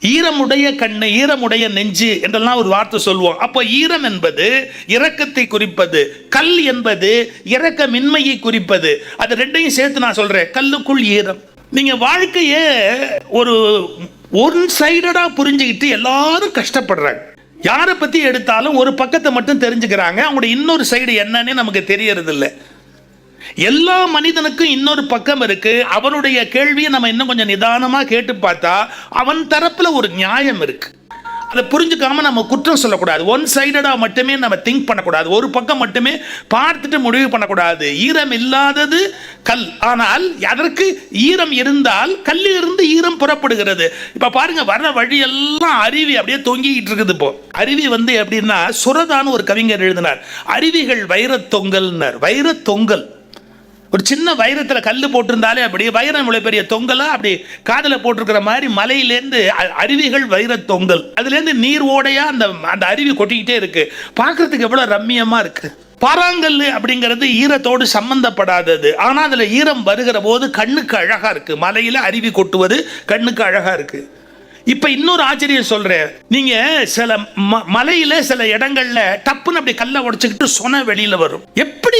ஈரமுடைய கண்ணு ஈரமுடைய நெஞ்சு என்றெல்லாம் ஒரு வார்த்தை சொல்லுவோம் அப்போ ஈரம் என்பது இரக்கத்தை குறிப்பது கல் என்பது இரக்கமின்மையை குறிப்பது. அது ரெண்டையும் சேர்த்து நான் சொல்றேன். கல்லுக்குள் ஈரம். நீங்க வாழ்க்கைய ஒரு ஒன் சைடடா புரிஞ்சுக்கிட்டு எல்லாரும் கஷ்டப்படுறாங்க. யாரை பத்தி எடுத்தாலும் ஒரு பக்கத்தை மட்டும் தெரிஞ்சுக்கிறாங்க. அவங்களோட இன்னொரு சைடு என்னன்னு நமக்கு தெரியறது இல்லை எல்லா மனிதனுக்கும் இன்னொரு பக்கம் இருக்கு. அவனுடைய கேள்வியை நம்ம இன்னும் கொஞ்சம் நிதானமா கேட்டு பார்த்தா அவன் தரப்புல ஒரு நியாயம் இருக்கு. அதை புரிஞ்சுக்காம நம்ம குற்றம் சொல்லக்கூடாது. ஒன் சைடடா மட்டுமே நம்ம திங்க் பண்ணக்கூடாது. ஒரு பக்கம் மட்டுமே பார்த்துட்டு முடிவு பண்ணக்கூடாது. ஈரம் இல்லாதது கல். ஆனால் அதற்கு ஈரம் இருந்தால் கல்லிலிருந்து ஈரம் புறப்படுகிறது. இப்ப பாருங்க வர்ற வழியெல்லாம் அருவி அப்படியே தொங்கிக்கிட்டு இருக்குது இப்போ. அருவி வந்து எப்படின்னா சுரதான்னு ஒரு கவிஞர் எழுதினார். அருவிகள் வைரத் தொங்கல்னர். வைரத் தொங்கல். ஒரு சின்ன வைரத்தில் கல் போட்டிருந்தாலே அப்படி வைரம் இவ்வளோ பெரிய தொங்கலாக அப்படி காதில் போட்டிருக்கிற மாதிரி மலையிலேருந்து அ- அருவிகள் வைர தொங்கல். அதுலேருந்து நீர் ஓடையாக அந்த அந்த அருவி கொட்டிக்கிட்டே இருக்குது பார்க்குறதுக்கு எவ்வளோ ரம்மியமாக இருக்குது பாறாங்கல் அப்படிங்கிறது ஈரத்தோடு சம்பந்தப்படாதது. ஆனால் அதில் ஈரம் வருகிற போது கண்ணுக்கு அழகாக இருக்குது மலையில் அருவி கொட்டுவது கண்ணுக்கு அழகாக இருக்குது இப்ப இன்னொரு ஆச்சரியம் சொல்றேன். நீங்க சில ம- மலையில சில இடங்கள்ல டப்புன்னு அப்படி கல்லை உடச்சுக்கிட்டு சொன வெளியில வரும். எப்படி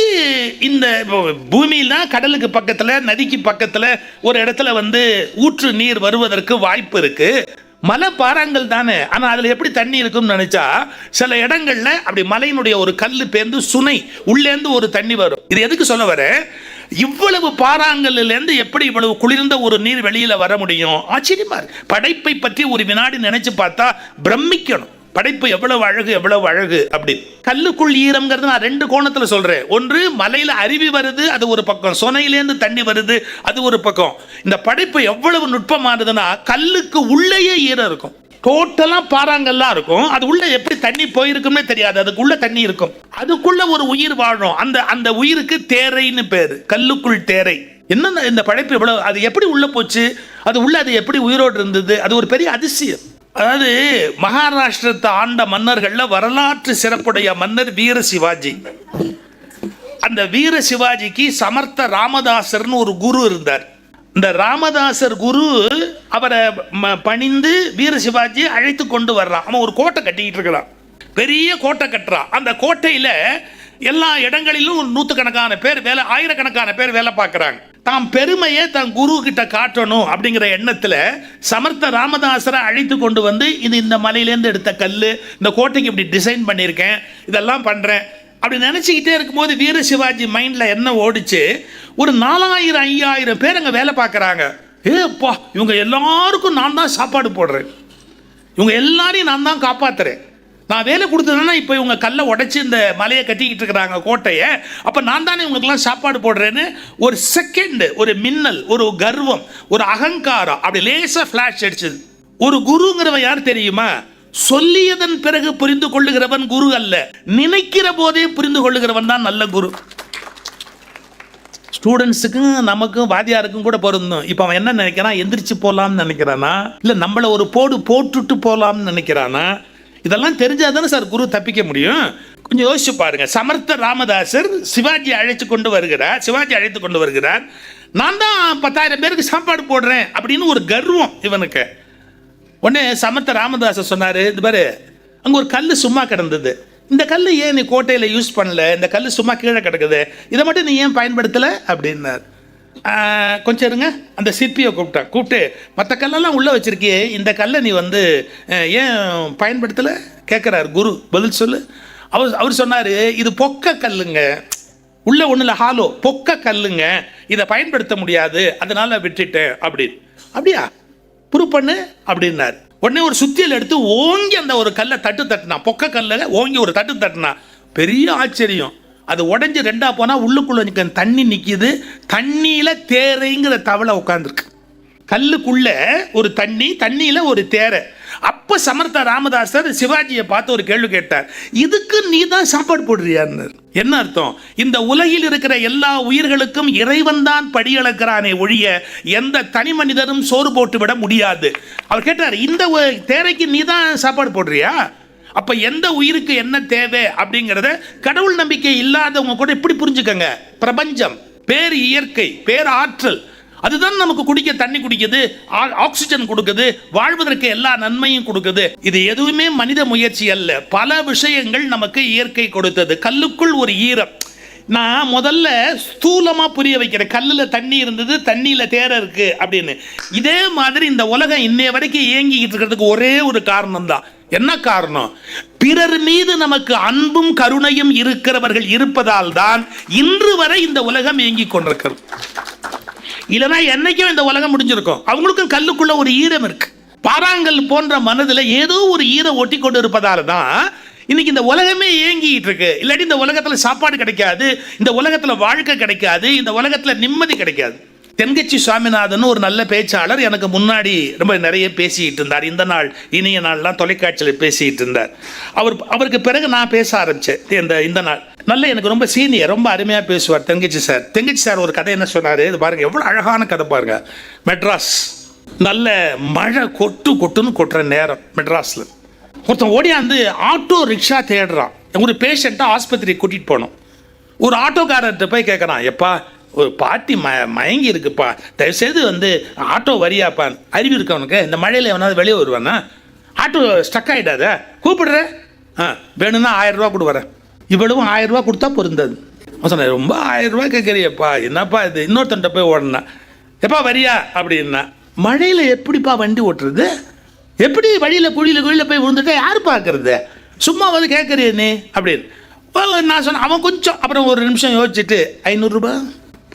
இந்த பூமியில கடலுக்கு பக்கத்துல நதிக்கு பக்கத்துல ஒரு இடத்துல வந்து ஊற்று நீர் வருவதற்கு வாய்ப்பு இருக்கு. மலை பாறாங்கல் தானே. ஆனா அதுல எப்படி தண்ணி இருக்கும்னு நினைச்சா சில இடங்கள்ல அப்படி மலையினுடைய ஒரு கல் பேர்ந்து சுனை உள்ளேந்து ஒரு தண்ணி வரும். இது எதுக்கு சொல்ல வரேன்? இவ்வளவு பாறாங்கல்லிருந்து எப்படி இவ்வளவு குளிர்ந்த ஒரு நீர் வெளியில் வர முடியும்? ஆச்சரியமா இருக்கு. படைப்பை பற்றி ஒரு வினாடி நினைச்சு பார்த்தா பிரமிக்கணும். படைப்பு எவ்வளவு அழகு எவ்வளவு அழகு அப்படி. கல்லுக்குள் ஈரம்ங்கிறது நான் ரெண்டு கோணத்தில் சொல்கிறேன் ஒன்று மலையில் அருவி வருது அது ஒரு பக்கம். சொனையிலேருந்து தண்ணி வருது அது ஒரு பக்கம். இந்த படைப்பு எவ்வளவு நுட்பமானதுன்னா கல்லுக்கு உள்ளேயே ஈரம் இருக்கும். டோட்டலா பாறாங்கல்லாம் இருக்கும். அது உள்ள எப்படி தண்ணி போயிருக்குமே தெரியாது. அதுக்குள்ள தண்ணி இருக்கும். அதுக்குள்ள ஒரு உயிர் வாழும். அந்த அந்த உயிருக்கு தேரைன்னு பேரு. கல்லுக்குள் தேரை. என்ன இந்த படைப்பு எவ்வளவு அது எப்படி உள்ள போச்சு? அது உள்ள அது எப்படி உயிரோடு இருந்தது? அது ஒரு பெரிய அதிசயம். அதாவது மகாராஷ்டிரத்தை ஆண்ட மன்னர்கள்ல வரலாற்று சிறப்புடைய மன்னர் வீர சிவாஜி. அந்த வீர சிவாஜிக்கு சமர்த்த ராமதாசர்னு ஒரு குரு இருந்தார். இந்த ராமதாசர் குரு அவரை ம- பணிந்து வீர சிவாஜி அழைத்து கொண்டு வர்றான். அவன் ஒரு கோட்டை கட்டிக்கிட்டு இருக்கிறான். பெரிய கோட்டை கட்டுறான். அந்த கோட்டையில் எல்லா இடங்களிலும் ஒரு நூற்றுக்கணக்கான பேர் வேலை ஆயிரக்கணக்கான பேர் வேலை பார்க்குறாங்க. தாம் பெருமையை தன் குரு கிட்ட காட்டணும் அப்படிங்கிற எண்ணத்தில் சமர்த்த ராமதாசரை அழைத்து கொண்டு வந்து இது இந்த மலையிலேருந்து எடுத்த கல் இந்த கோட்டைக்கு இப்படி டிசைன் பண்ணியிருக்கேன் இதெல்லாம் பண்ணுறேன் அப்படி நினச்சிக்கிட்டே இருக்கும்போது வீர சிவாஜி மைண்டில் என்ன ஓடிச்சு? ஒரு நாலாயிரம் ஐயாயிரம் பேர் அங்கே வேலை பார்க்குறாங்க. ஏப்பா இவங்க எல்லாருக்கும் நான் தான் சாப்பாடு போடுறேன். இவங்க எல்லாரையும் நான் தான் காப்பாத்துறேன். நான் வேலை கொடுத்ததுனா இப்போ இவங்க கல்லை உடைச்சி இந்த மலையை கட்டிக்கிட்டு இருக்கிறாங்க கோட்டையை. அப்போ நான் தானே இவங்களுக்கெல்லாம் சாப்பாடு போடுறேன்னு ஒரு செகண்டு ஒரு மின்னல் ஒரு கர்வம் ஒரு அகங்காரம் அப்படி லேசாக ஃப்ளாஷ் அடிச்சது. ஒரு குருங்கிறவன் யார் தெரியுமா? சொல்லியதன் பிறகு புரிந்து கொள்ளுகிறவன் குரு அல்ல. நினைக்கிற போதே புரிந்து கொள்ளுகிறவன் தான் நல்ல குரு. ஸ்டூடெண்ட்ஸுக்கும் நமக்கும் வாத்தியாருக்கும் கூட பொருந்தும். இப்போ அவன் என்ன நினைக்கிறான்? எந்திரிச்சு போகலாம்னு நினைக்கிறானா? இல்லை நம்மளை ஒரு போடு போட்டுட்டு போகலாம்னு நினைக்கிறானா? இதெல்லாம் தெரிஞ்சால் தானே சார் குரு தப்பிக்க முடியும். கொஞ்சம் யோசிச்சு பாருங்க. சமர்த்த ராமதாசர் சிவாஜி அழைத்து கொண்டு வருகிறார். சிவாஜி அழைத்து கொண்டு வருகிறார். நான் தான் பத்தாயிரம் பேருக்கு சாப்பாடு போடுறேன் அப்படின்னு ஒரு கர்வம் இவனுக்கு. உடனே சமத்த ராமதாசர் சொன்னார் இது பாரு அங்கே ஒரு கல் சும்மா கிடந்தது. இந்த கல் ஏன் நீ கோட்டையில் யூஸ் பண்ணல? இந்த கல் சும்மா கீழே கிடக்குது. இதை மட்டும் நீ ஏன் பயன்படுத்தலை? அப்படின்னார். கொஞ்சம் இருங்க. அந்த சிற்பியை கூப்பிட்டேன் கூப்பிட்டு மற்ற கல்லெல்லாம் உள்ளே வச்சுருக்கியே இந்த கல்லை நீ வந்து ஏன் பயன்படுத்தலை? கேட்குறாரு குரு. பதில் சொல்லு. அவர் அவர் சொன்னார் இது பொக்க கல்லுங்க. உள்ளே ஒன்றும் இல்லை ஹாலோ பொக்க கல்லுங்க. இதை பயன்படுத்த முடியாது. அதனால் விட்டுட்டேன். அப்படின்னு. அப்படியா? ப்ரூவ் பண்ணு அப்படின்னாரு. உடனே ஒரு சுத்தியல் எடுத்து ஓங்கி அந்த ஒரு கல்லை தட்டு தட்டினா பொக்க கல்ல ஓங்கி ஒரு தட்டு தட்டினா பெரிய ஆச்சரியம். அது உடஞ்சி ரெண்டா போனால் உள்ளுக்குள்ள தண்ணி நிற்கிது தண்ணியில் தேரைங்கிற தவளை உட்காந்துருக்கு கல்லுக்குள்ள ஒரு தண்ணி தண்ணியில் ஒரு தேரை. அப்போ சமர்த்த ராமதாசர் சிவாஜியை பார்த்து ஒரு கேள்வி கேட்டார். இதுக்கு நீ தான் சாப்பாடு போடுறியான்னு. என்ன அர்த்தம்? இந்த உலகில் இருக்கிற எல்லா உயிர்களுக்கும் இறைவன் தான் படியளக்கிறானே ஒழிய எந்த தனி மனிதனும் சோறு போட்டு விட முடியாது. அவர் கேட்டார் இந்த தேரைக்கு நீ தான் சாப்பாடு போடுறியா? அப்போ எந்த உயிருக்கு என்ன தேவை? அப்படிங்கிறத கடவுள் நம்பிக்கை இல்லாதவங்க கூட இப்படி புரிஞ்சுக்கங்க. பிரபஞ்சம் பேர் இயற்கை பேர் ஆற்றல். அதுதான் நமக்கு குடிக்க தண்ணி குடிக்குது ஆ- ஆக்சிஜன் கொடுக்குது வாழ்வதற்கு எல்லா நன்மையும் கொடுக்குது. இது எதுவுமே மனித முயற்சி அல்ல. பல விஷயங்கள் நமக்கு இயற்கை கொடுத்தது. கல்லுக்குள் ஒரு ஈரம். நான் முதல்ல ஸ்தூலமா புரிய வைக்கிறேன். கல்லுல தண்ணி இருந்தது தண்ணியில தேர இருக்கு அப்படின்னு. இதே மாதிரி இந்த உலகம் இன்னைய வரைக்கும் இயங்கிக்கிட்டு இருக்கிறதுக்கு ஒரே ஒரு காரணம் தான் என்ன காரணம்? பிறர் மீது நமக்கு அன்பும் கருணையும் இருக்கிறவர்கள் இருப்பதால் தான் இன்று வரை இந்த உலகம் இயங்கிக் கொண்டிருக்கிறது. இல்லைன்னா என்னைக்கும் இந்த உலகம் முடிஞ்சிருக்கும். அவங்களுக்கும் கல்லுக்குள்ள ஒரு ஈரம் இருக்கு. பாறாங்கல் போன்ற மனதில் ஏதோ ஒரு ஈரம் ஒட்டி கொண்டு இருப்பதால தான் இன்னைக்கு இந்த உலகமே இயங்கிட்டு இருக்கு. இல்லாட்டி இந்த உலகத்துல சாப்பாடு கிடைக்காது இந்த உலகத்துல வாழ்க்கை கிடைக்காது இந்த உலகத்துல நிம்மதி கிடைக்காது. தென்கட்சி சுவாமிநாதன் ஒரு நல்ல பேச்சாளர் எனக்கு முன்னாடி ரொம்ப நிறைய பேசிக்கிட்டு இருந்தார். இந்த நாள் இனிய நாள்லாம் தொலைக்காட்சியில் பேசிக்கிட்டு இருந்தார். அவர் அவருக்கு பிறகு நான் பேச ஆரம்பித்தேன் இந்த இந்த நாள். நல்ல எனக்கு ரொம்ப சீனியர் ரொம்ப அருமையாக பேசுவார் தெங்கச்சி சார். தெங்கச்சி சார் ஒரு கதை என்ன சொன்னார்? இது பாருங்கள் எவ்வளோ அழகான கதை பாருங்க. மெட்ராஸ். நல்ல மழை கொட்டு கொட்டுன்னு கொட்டுற நேரம் மெட்ராஸில். ஒருத்தன் ஓடியாந்து ஆட்டோ ரிக்ஷா தேடுறான். ஒரு பேஷண்ட்டை ஆஸ்பத்திரிக்கு கூட்டிகிட்டு போனோம். ஒரு ஆட்டோக்காரர்கிட்ட போய் கேட்குறான் எப்பா ஒரு பாட்டி ம மயங்கி இருக்குப்பா தயவுசெய்து வந்து ஆட்டோ வரியாப்பான் அறிவு இருக்கு அவனுக்கு இந்த மழையில் எவனாவது வெளியே வருவானா? ஆட்டோ ஸ்டக் ஆகிடாத கூப்பிடுற. ஆ வேணும்னா ஆயிரரூவா கொடு வரேன். இவ்வளவும் ஆயிரரூவா கொடுத்தா பொருந்தது. அவன் சொன்னேன் ரொம்ப ஆயிரரூவா கேட்குறியப்பா என்னப்பா இது? இன்னொருத்தன்ட்ட போய் ஓடனா. எப்பா வரியா? அப்படின்னா மழையில் எப்படிப்பா வண்டி ஓட்டுறது? எப்படி வழியில் குழியில் குழியில் போய் விழுந்துட்டா யார் பார்க்குறது சும்மா வந்து கேட்குறியே நீ. அப்படின்னு. நான் சொன்னேன் அவன் கொஞ்சம் அப்புறம் ஒரு நிமிஷம் யோசிச்சுட்டு ஐநூறுரூபா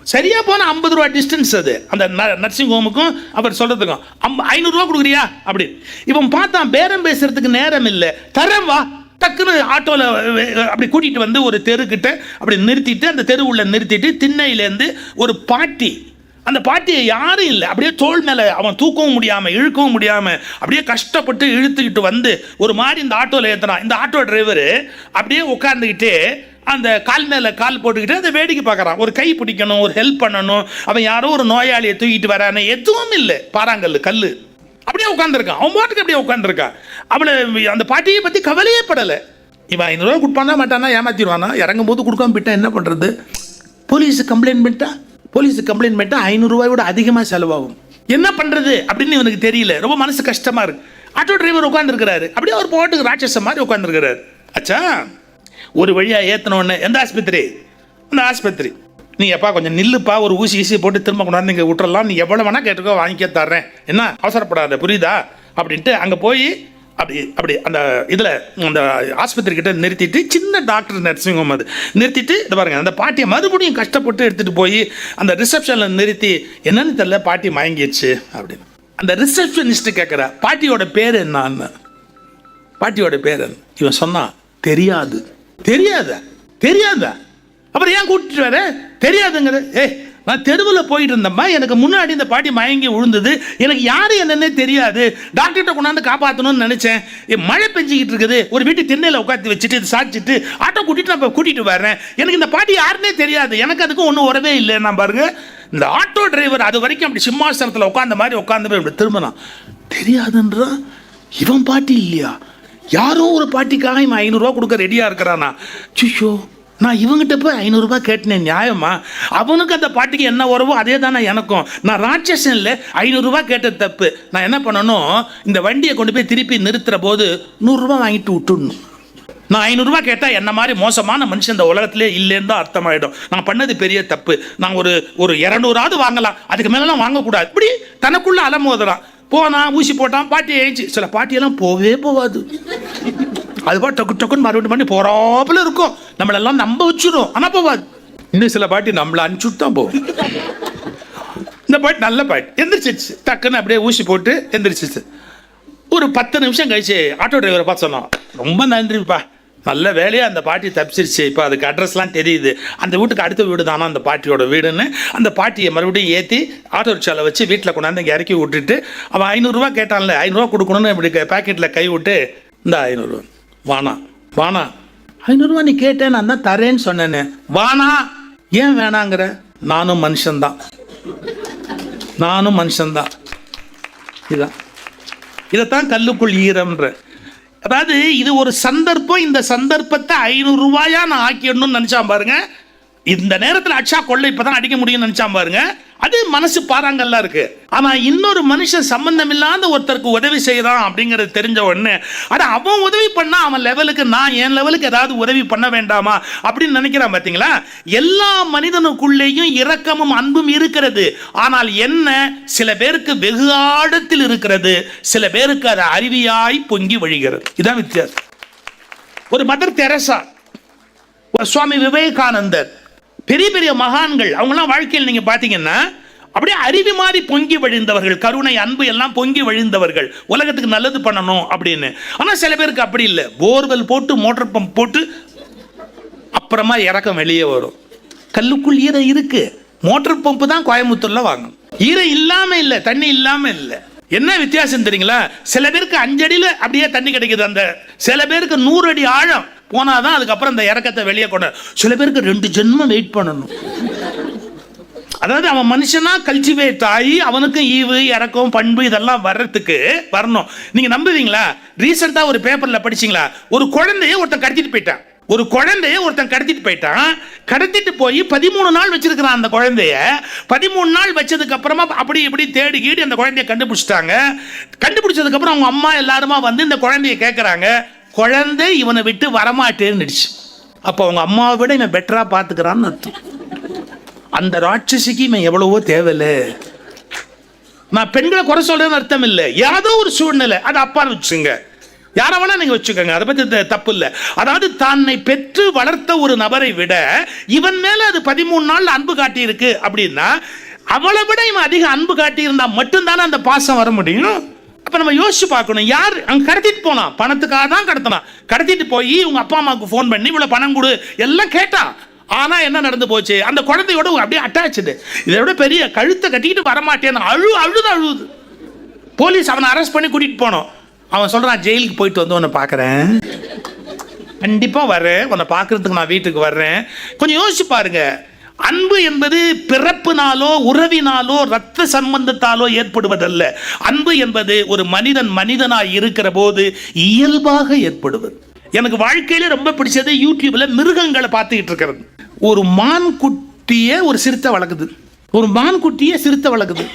சரியாக போனால் ஐம்பது ரூபா டிஸ்டன்ஸ் அது. அந்த ந- நர்சிங் ஹோமுக்கும் அவர் சொல்கிறதுக்கும் அம்ப ஐநூறுரூவா கொடுக்குறியா? அப்படி. இவன் பார்த்தான் பேரம் பேசுறதுக்கு நேரம் இல்லை. தரேன் வா. டக்குன்னு ஆட்டோவில் அப்படி கூட்டிகிட்டு வந்து ஒரு தெருக்கிட்ட அப்படி நிறுத்திட்டு அந்த தெரு உள்ள நிறுத்திட்டு திண்ணையிலேருந்து ஒரு பாட்டி. அந்த பாட்டியை யாரும் இல்லை. அப்படியே தோல் மேலே அவன் தூக்கவும் முடியாமல் இழுக்கவும் முடியாமல் அப்படியே கஷ்டப்பட்டு இழுத்துக்கிட்டு வந்து ஒரு மாதிரி இந்த ஆட்டோவில் ஏற்றினான் இந்த ஆட்டோ டிரைவர் அப்படியே உட்காந்துக்கிட்டு அந்த கால் மேலே கால் போட்டுக்கிட்டு அதை வேடிக்கை பார்க்குறான். ஒரு கை பிடிக்கணும் ஒரு ஹெல்ப் பண்ணணும். அவன் யாரோ ஒரு நோயாளியை தூக்கிட்டு வரானே எதுவும் இல்லை. பாறாங்கல் கல் அப்படியே உட்காந்துருக்கான் அவன் பாட்டுக்கு அப்படியே உட்காந்துருக்கான் அவளை அந்த பாட்டியை பற்றி கவலையே படலை. இவன் ஐநூறுரூவா கொடுப்பானா மாட்டானா ஏமாத்திடுவானா? இறங்கும் போது கொடுக்காம போயிட்டா என்ன பண்ணுறது போலீஸுக்கு கம்ப்ளைண்ட் பண்ணிட்டா? போலீஸுக்கு கம்ப்ளைண்ட் பண்ணிட்டா ஐநூறுரூவாயோட அதிகமாக செலவாகும். என்ன பண்ணுறது அப்படின்னு இவனுக்கு தெரியல. ரொம்ப மனசு கஷ்டமாக இருக்குது ஆட்டோ டிரைவர் உட்காந்துருக்கிறாரு அப்படியே அவர் போட்டுக்கு ராட்சசம் மாதிரி உட்காந்துருக்கிறாரு அச்சா ஒரு வழியாக ஏற்றினோடனே எந்த ஆஸ்பத்திரி? அந்த ஆஸ்பத்திரி. நீ எப்பா கொஞ்சம் நில்லுப்பா ஒரு ஊசி ஈசி போட்டு திரும்ப கொண்டாந்து இங்கே விட்டுறலாம். நீ எவ்வளோ வேணால் கேட்டுக்கோ வாங்கிக்க தர்றேன். என்ன? அவசரப்படாத புரியுதா? அப்படின்ட்டு அங்கே போய் அப்படி அப்படி அந்த இதில் அந்த ஆஸ்பத்திரி கிட்ட நிறுத்திட்டு சின்ன டாக்டர் நர்சிங் ஹோம் அது. நிறுத்திட்டு இது பாருங்க அந்த பாட்டியை மறுபடியும் கஷ்டப்பட்டு எடுத்துகிட்டு போய் அந்த ரிசப்ஷனில் நிறுத்தி என்னன்னு தெரில பாட்டி மயங்கிடுச்சு. அப்படின்னு. அந்த ரிசப்ஷனிஸ்ட் கேட்குற பாட்டியோட பேர் என்னன்னு? பாட்டியோட பேர் இவன் சொன்னான் தெரியாது. தெரியாதா தெரியாதா. அப்புறம் ஏன் கூட்டிட்டு வர? தெரியாதுங்கிற. ஏய் நான் தெருவில் போயிட்டு இருந்தம்மா எனக்கு முன்னாடி இந்த பாட்டி மயங்கி விழுந்தது எனக்கு யார் என்னன்னே தெரியாது. டாக்டர்கிட்ட கொண்டாந்து காப்பாற்றணும்னு நினச்சேன். ஏ, மழை பெஞ்சிக்கிட்டு இருக்குது. ஒரு வீட்டு திண்ணையில் உட்காந்து வச்சுட்டு இது சாச்சிட்டு ஆட்டோ கூட்டிட்டு நான் கூட்டிகிட்டு கூட்டிட்டு வரேன் எனக்கு இந்த பாட்டி யாருன்னே தெரியாது. எனக்கு அதுக்கும் ஒன்றும் உறவே இல்லை. நான் பாருங்க இந்த ஆட்டோ டிரைவர் அது வரைக்கும் அப்படி சிம்மாசனத்தில் உட்காந்த மாதிரி உட்காந்து போய் இப்படி திரும்பினான். தெரியாதுன்றான். இவன் பாட்டி இல்லையா? யாரோ ஒரு பாட்டிக்காக இவன் ஐநூறுரூவா கொடுக்க ரெடியாக இருக்கிறானா? சிஷோ நான் இவங்கிட்ட போய் ஐநூறுரூபா கேட்டேன் நியாயமா? அவனுக்கு அந்த பாட்டிக்கு என்ன உறவோ அதே தானே எனக்கும். நான் ராட்சசனில் ஐநூறுரூவா கேட்டது தப்பு. நான் என்ன பண்ணணும்? இந்த வண்டியை கொண்டு போய் திருப்பி நிறுத்துகிற போது நூறுரூவா வாங்கிட்டு விட்டுடணும். நான் ஐநூறுரூவா கேட்டால் என்ன மாதிரி மோசமான மனுஷன் இந்த உலகத்திலே இல்லைன்னு தான் அர்த்தமாயிடும். நான் பண்ணது பெரிய தப்பு. நான் ஒரு ஒரு இரநூறாவது வாங்கலாம். அதுக்கு மேலெலாம் வாங்கக்கூடாது. இப்படி தனக்குள்ளே அலமோதலாம். போனான் ஊசி போட்டான் பாட்டி எழுச்சி சில பாட்டியெல்லாம் போவே போகாது அது பாட்டு டக்கு டக்குன்னு மறுபடியும் பண்ணி போறாப்புல இருக்கும். நம்மளெல்லாம் நம்ப வச்சிடும் ஆனால் போகாது இன்னும் சில பாட்டி நம்மளை அனுப்பிச்சுட்டு தான் போகும். இந்த பாட்டு நல்ல பாட்டு. எந்திரிச்சிச்சு டக்குன்னு அப்படியே ஊசி போட்டு எந்திரிச்சிச்சு ஒரு பத்து நிமிஷம் கழிச்சு ஆட்டோ டிரைவரை பார்த்து சொன்னோம் ரொம்ப நன்றிப்பா. நல்ல வேலையாக அந்த பாட்டி தப்பிச்சிருச்சு. இப்போ அதுக்கு அட்ரஸ்லாம் தெரியுது. அந்த வீட்டுக்கு அடுத்த வீடு தானே அந்த பாட்டியோட வீடுன்னு அந்த பாட்டியை மறுபடியும் ஏற்றி ஆட்டோ ரிக்ஷாவில் வச்சு வீட்டில் கொண்டாந்து இங்கே இறக்கி விட்டுட்டு அவன் ஐநூறுரூவா கேட்டான்ல ஐநூறுரூவா கொடுக்கணும்னு இப்படி பேக்கெட்டில் கை விட்டு இந்த ஐநூறுரூவா வானா வானா ஐநூறுரூவா நீ கேட்டேன் நான் தான் தரேன்னு சொன்னேனே. வானா ஏன் வேணாங்கிற? நானும் மனுஷன்தான். நானும் மனுஷன்தான். இதான். இதைத்தான் கல்லுக்குள் ஈரம்ன்ற. அதாவது இது ஒரு சந்தர்ப்பம் இந்த சந்தர்ப்பத்தை ஐநூறு ரூபாயா நான் ஆக்கிடணும்னு நினைச்சான் பாருங்க. இந்த நேரத்தில் அச்சா கொள்ளை இப்போதான் அடிக்க முடியும்னு நினச்சான் பாருங்க. அது மனசு பாறாங்கல்ல இருக்கு. ஆனா இன்னொரு மனுஷன் சம்பந்தம் இல்லாத ஒருத்தருக்கு உதவி செய்யறான் அப்படிங்கறது தெரிஞ்ச உடனே அட அவன் உதவி பண்ணா அவன் லெவலுக்கு நான் என் லெவலுக்கு ஏதாவது உதவி பண்ண வேண்டாமா அப்படின்னு நினைக்கிறான் பாத்தீங்களா? எல்லா மனிதனுக்குள்ளேயும் இரக்கமும் அன்பும் இருக்கிறது. ஆனால் என்ன? சில பேருக்கு வெகு ஆழத்தில் இருக்கிறது. சில பேருக்கு அது அருவியாய் பொங்கி வழிகிறது. இதான் வித்தியாசம். ஒரு மதர் தெரசா ஒரு சுவாமி விவேகானந்தர் பெரிய பெரிய மகான்கள் அவங்களாம் வாழ்க்கையில் நீங்க பாத்தீங்கன்னா அப்படியே அருவி மாதிரி பொங்கி வழிந்தவர்கள் கருணை அன்பு எல்லாம் பொங்கி வழிந்தவர்கள். உலகத்துக்கு நல்லது பண்ணணும் அப்படின்னு. ஆனா சில பேருக்கு அப்படி இல்லை. போர்வெல் போட்டு மோட்டார் பம்ப் போட்டு அப்புறமா இறக்கம் வெளியே வரும். கல்லுக்குள் ஈரம் இருக்கு. மோட்டார் பம்பு தான் கோயம்புத்தூர்ல வாங்கணும். ஈரம் இல்லாம இல்லை தண்ணி இல்லாம இல்லை. என்ன வித்தியாசம் தெரியுங்களா? சில பேருக்கு அஞ்சடியில் அப்படியே தண்ணி கிடைக்குது அந்த சில பேருக்கு நூறு அடி ஆழம். போனால் தான் அதுக்கப்புறம் இந்த இறக்கத்தை வெளியே கொண்டு சில பேருக்கு ரெண்டு ஜென்மம் வெயிட் பண்ணணும். அதாவது அவன் மனுஷனா கல்டிவேட் ஆகி அவனுக்கும் ஈவு இறக்கம் பண்பு இதெல்லாம் வர்றதுக்கு வரணும். நீங்க நம்புவீங்களா? ரீசெண்டாக ஒரு பேப்பர்ல படிச்சீங்களா? ஒரு குழந்தைய ஒருத்தன் கடத்திட்டு போயிட்டான். ஒரு குழந்தைய ஒருத்தன் கடத்திட்டு போயிட்டான். கடத்திட்டு போய் பதிமூணு நாள் வச்சிருக்கிறான் அந்த குழந்தைய. பதிமூணு நாள் வச்சதுக்கு அப்புறமா அப்படி இப்படி தேடி கீடி அந்த குழந்தைய கண்டுபிடிச்சிட்டாங்க. கண்டுபிடிச்சதுக்கு அப்புறம் அவங்க அம்மா எல்லாருமா வந்து இந்த குழந்தைய கேட்கறாங்க குழந்தை இவனை விட்டு வரமாட்டேன்னுடுச்சு அப்போ அவங்க அம்மாவை விட இவன் பெட்டராக பார்த்துக்கிறான்னு அர்த்தம். அந்த ராட்சசிக்கு இவன் எவ்வளவோ தேவையில்லை. நான் பெண்களை குறை சொல்றேன்னு அர்த்தம் இல்லை. ஏதோ ஒரு சூழ்நிலை. அது அப்பான்னு வச்சுங்க யாரை வேணா நீங்கள் வச்சுக்கோங்க. அதை பற்றி தப்பு இல்லை. அதாவது தன்னை பெற்று வளர்த்த ஒரு நபரை விட இவன் மேலே அது பதிமூணு நாள் அன்பு காட்டியிருக்கு அப்படின்னா அவளை விட இவன் அதிக அன்பு காட்டியிருந்தால் மட்டும்தானே அந்த பாசம் வர முடியும்? அப்போ நம்ம யோசிச்சு பார்க்கணும். யார் அங்க கடத்திட்டு போனான் பணத்துக்காக தான் கடத்தினான் கடத்திட்டு போய் உங்க அப்பா அம்மாவுக்கு ஃபோன் பண்ணி இவ்வளவு பணம் கொடு. எல்லாம் கேட்டான் ஆனா என்ன நடந்து போச்சு? அந்த குழந்தையோட அப்படியே அட்டாச்சு இதை விட பெரிய கழுத்தை கட்டிக்கிட்டு வரமாட்டேன்னு அழு அழுது அழுது. போலீஸ் அவனை அரெஸ்ட் பண்ணி கூட்டிட்டு போனோம். அவன் சொல்றான் ஜெயிலுக்கு போயிட்டு வந்து உன்னை பார்க்கறேன். கண்டிப்பா வர்றேன் உன்னை பார்க்குறதுக்கு நான் வீட்டுக்கு வர்றேன். கொஞ்சம் யோசிச்சு பாருங்க. அன்பு என்பது பிறப்பினாலோ உறவினாலோ ரத்த சம்பந்தத்தாலோ ஏற்படுவதல்ல. அன்பு என்பது ஒரு மனிதன் மனிதனாய் இருக்கிற போது இயல்பாக ஏற்படுவது. எனக்கு வாழ்க்கையில ரொம்ப பிடிச்சது யூடியூப்ல மிருகங்களை பார்த்துக்கிட்டு இருக்கிறது. ஒரு மான் குட்டியை ஒரு சிறுத்தை வளர்க்குது. ஒரு மான் குட்டியை சிறுத்தை வளர்க்குது.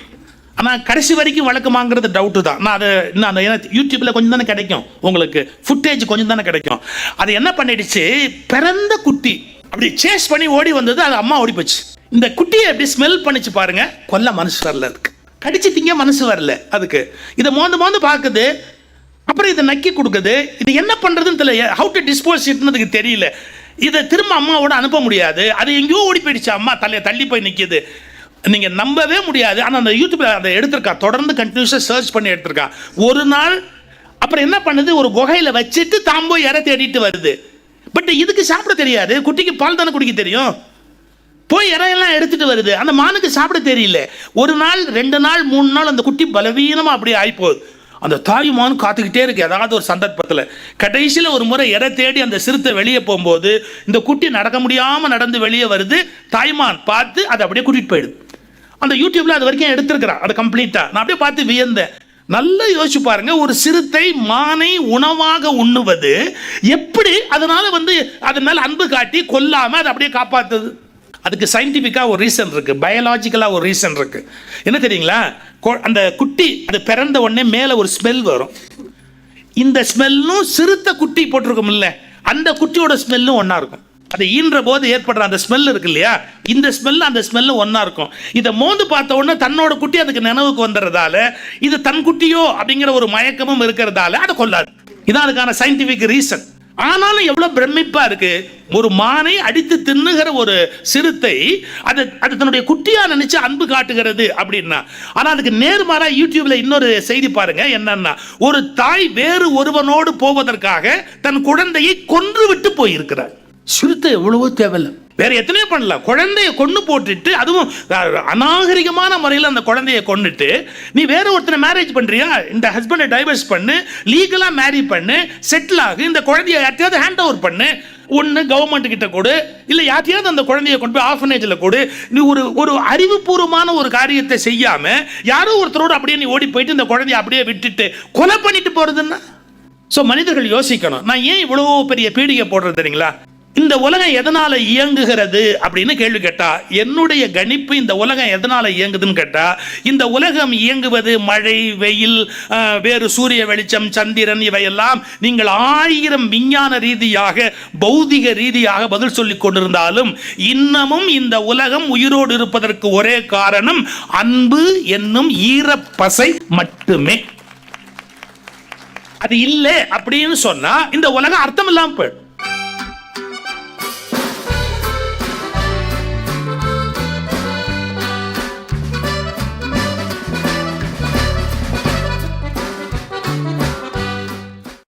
ஆனால் கடைசி வரைக்கும் வழக்கமாங்கிறது டவுட்டு தான். நான் அதை இன்னும் அந்த ஏன்னா யூடியூப்பில் கொஞ்சம் தானே கிடைக்கும். உங்களுக்கு ஃபுட்டேஜ் கொஞ்சம் தானே கிடைக்கும். அது என்ன பண்ணிடுச்சு? பிறந்த குட்டி அப்படி சேஸ் பண்ணி ஓடி வந்தது அது அம்மா ஓடி போச்சு. இந்த குட்டியை எப்படி ஸ்மெல் பண்ணிச்சு பாருங்க. கொல்ல மனசு வரல அதுக்கு. கடிச்சிட்டிங்க மனசு வரல அதுக்கு. இதை மோந்து மோந்து பார்க்குது. அப்புறம் இதை நக்கி கொடுக்குது. இது என்ன பண்ணுறதுன்னு தெரியல. ஹவு டு டிஸ்போஸ் இட்னதுக்கு தெரியல. இதை திரும்ப அம்மாவோட அனுப்ப முடியாது. அது எங்கேயோ ஓடி போயிடுச்சு அம்மா. தலையை தள்ளி போய் நிற்கிது நீங்கள் நம்பவே முடியாது. ஆனால் அந்த யூடியூப்பில் அதை எடுத்திருக்கா. தொடர்ந்து கண்டினியூஸாக சர்ச் பண்ணி எடுத்திருக்கா. ஒரு நாள் அப்புறம் என்ன பண்ணுது? ஒரு குகையில் வச்சுட்டு தாம் போய் இற தேடிட்டு வருது. பட் இதுக்கு சாப்பிட தெரியாது. குட்டிக்கு பால் தானே குடிக்க தெரியும். போய் இறையெல்லாம் எடுத்துட்டு வருது. அந்த மானுக்கு சாப்பிட தெரியல. ஒரு நாள் ரெண்டு நாள் மூணு நாள் அந்த குட்டி பலவீனமாக அப்படியே ஆகிப்போகுது அந்த தாய் மான் காத்துக்கிட்டே இருக்கு. ஏதாவது ஒரு சந்தர்ப்பத்தில். கடைசியில் ஒரு முறை இறை தேடி அந்த சிறுத்தை வெளியே போகும்போது இந்த குட்டி நடக்க முடியாமல் நடந்து வெளியே வருது. தாய்மான் பார்த்து அதை அப்படியே கூட்டிகிட்டு போயிடுது. அந்த யூடியூப்பில் அது வரைக்கும் எடுத்திருக்கிறான் அதை கம்ப்ளீட்டாக நான் அப்படியே பார்த்து வியந்தேன். நல்லா யோசிச்சு பாருங்க. ஒரு சிறுத்தை மானை உணவாக உண்ணுவது எப்படி அதனால வந்து அதன் அன்பு காட்டி கொல்லாம அதை அப்படியே காப்பாத்துது? அதுக்கு சயின்டிஃபிக்காக ஒரு ரீசன் இருக்கு. பயாலாஜிக்கலாக ஒரு ரீசன் இருக்கு. என்ன தெரியுங்களா? அந்த குட்டி அது பிறந்த உடனே மேலே ஒரு ஸ்மெல் வரும். இந்த ஸ்மெல்லும் சிறுத்தை குட்டி போட்டிருக்கோம்ல. அந்த குட்டியோட ஸ்மெல்லும் ஒன்றா இருக்கும். அது ஈன்ற போது ஏற்படுற அந்த ஸ்மெல் இருக்கு இல்லையா? இந்த ஸ்மெல் அந்த ஸ்மெல்லு ஒன்றா இருக்கும். இதை மோந்து பார்த்த உடனே தன்னோட குட்டி அதுக்கு நினைவுக்கு வந்துடுறதால இது தன் குட்டியோ அப்படிங்கிற ஒரு மயக்கமும் இருக்கிறதால அதை கொள்ளாது. இதான் அதுக்கான சயின்டிஃபிக் ரீசன் ஆனாலும் எவ்வளவு பிரமிப்பா இருக்கு? ஒரு மானை அடித்து தின்னுகிற ஒரு சிறுத்தை அது அது தன்னுடைய குட்டியாக நினைச்சு அன்பு காட்டுகிறது அப்படின்னா ஆனால் அதுக்கு நேர்மாறாக யூடியூப்ல இன்னொரு செய்தி பாருங்க என்னன்னா ஒரு தாய் வேறு ஒருவனோடு போவதற்காக தன் குழந்தையை கொன்று விட்டு போயிருக்கிறார் சிறுத்தை எவ்வளவோ தேவையில்லை. வேற எத்தனையோ பண்ணலாம். குழந்தைய கொண்டு போட்டுட்டு அதுவும் அநாகரிகமான முறையில் அந்த குழந்தைய கொண்டுட்டு நீ வேற ஒருத்தனை மேரேஜ் பண்றியா? இந்த ஹஸ்பண்டை டைவர்ஸ் பண்ணு லீகலாக மேரி பண்ணு செட்டில் ஆகு இந்த குழந்தைய யார்ட்டையாவது ஹேண்ட் ஓவர் பண்ணு ஒன்று கவர்மெண்ட் கிட்ட கொடு இல்லை யார்ட்டையாவது அந்த குழந்தைய கொண்டு போய் ஆஃபனேஜில் கொடு நீ ஒரு ஒரு அறிவுபூர்வமான ஒரு காரியத்தை செய்யாம யாரோ ஒருத்தரோடு அப்படியே நீ ஓடி போயிட்டு இந்த குழந்தைய அப்படியே விட்டுட்டு கொலை பண்ணிட்டு போறதுன்னா? ஸோ மனிதர்கள் யோசிக்கணும் நான் ஏன் இவ்வளோ பெரிய பீடிகை போடுறது தெரியுங்களா? இந்த உலகம் எதனால இயங்குகிறது அப்படின்னு கேள்வி கேட்டா என்னுடைய கணிப்பு இந்த உலகம் எதனால இயங்குதுன்னு கேட்டா இந்த உலகம் இயங்குவது மழை வெயில் வேறு சூரிய வெளிச்சம் சந்திரன் இவையெல்லாம் நீங்கள் ஆயிரம் விஞ்ஞான ரீதியாக பௌதிக ரீதியாக பதில் சொல்லி கொண்டிருந்தாலும் இன்னமும் இந்த உலகம் உயிரோடு இருப்பதற்கு ஒரே காரணம் அன்பு என்னும் ஈரப்பசை மட்டுமே. அது இல்லை அப்படின்னு சொன்னா இந்த உலகம் அர்த்தம் இல்லாமல் போயிடும்.